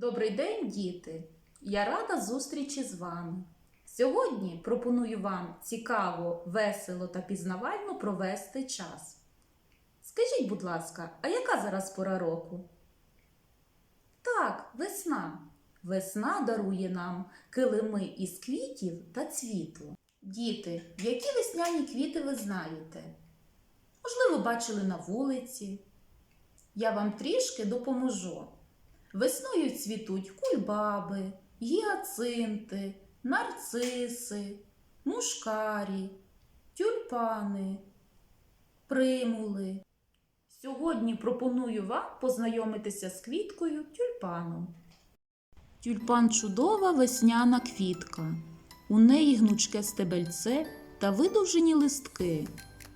Добрий день, діти! Я рада зустрічі з вами. Сьогодні пропоную вам цікаво, весело та пізнавально провести час. Скажіть, будь ласка, а яка зараз пора року? Так, весна. Весна дарує нам килими із квітів та цвіту. Діти, які весняні квіти ви знаєте? Можливо, бачили на вулиці. Я вам трішки допоможу. Весною цвітуть кульбаби, гіацинти, нарциси, мушкарі, тюльпани, примули. Сьогодні пропоную вам познайомитися з квіткою тюльпаном. Тюльпан чудова весняна квітка. У неї гнучке стебельце та видовжені листки.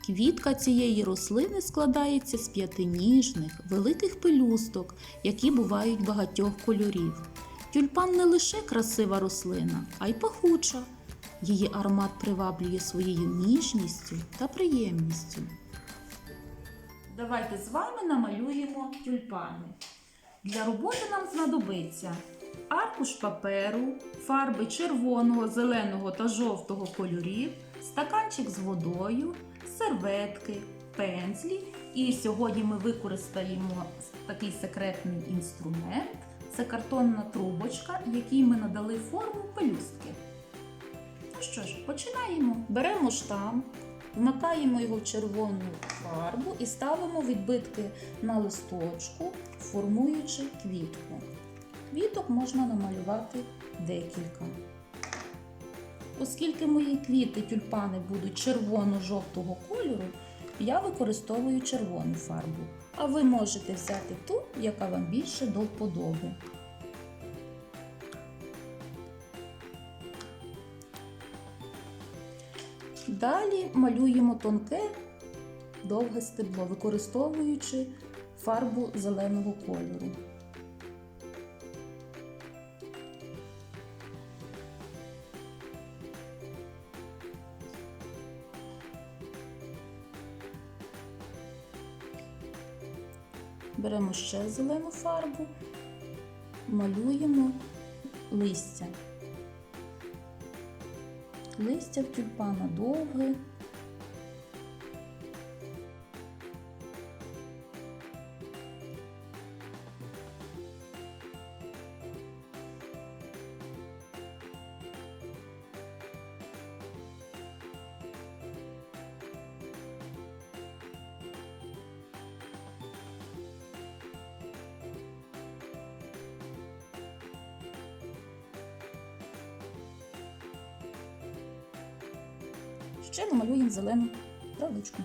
Квітка цієї рослини складається з п'яти ніжних, великих пелюсток, які бувають багатьох кольорів. Тюльпан не лише красива рослина, а й пахуча. Її аромат приваблює своєю ніжністю та приємністю. Давайте з вами намалюємо тюльпани. Для роботи нам знадобиться аркуш паперу, фарби червоного, зеленого та жовтого кольорів, стаканчик з водою, серветки, пензлі. І сьогодні ми використаємо такий секретний інструмент. Це картонна трубочка, якій ми надали форму пелюстки. Ну що ж, починаємо. Беремо штамп, вмикаємо його в червону фарбу і ставимо відбитки на листочку, формуючи квітку. Квіток можна намалювати декілька. Оскільки мої квіти тюльпани будуть червоно-жовтого кольору, я використовую червону фарбу. А ви можете взяти ту, яка вам більше до вподоби. Далі малюємо тонке довге стебло, використовуючи фарбу зеленого кольору. Беремо ще зелену фарбу, малюємо листя. Листя в тюльпана довге. Ще намалюємо зелену травичку.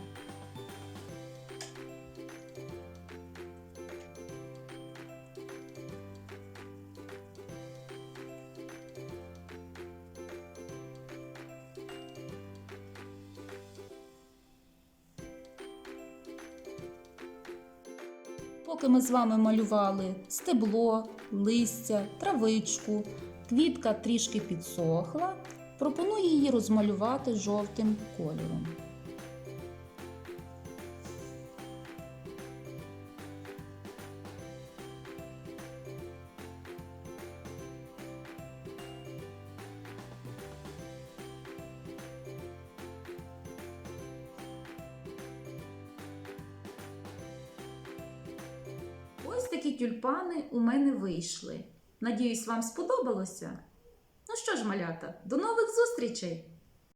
Поки ми з вами малювали стебло, листя, травичку, квітка трішки підсохла, пропоную її розмалювати жовтим кольором. Ось такі тюльпани у мене вийшли. Надіюсь, вам сподобалося? Ну що ж, малята, до нових зустрічей!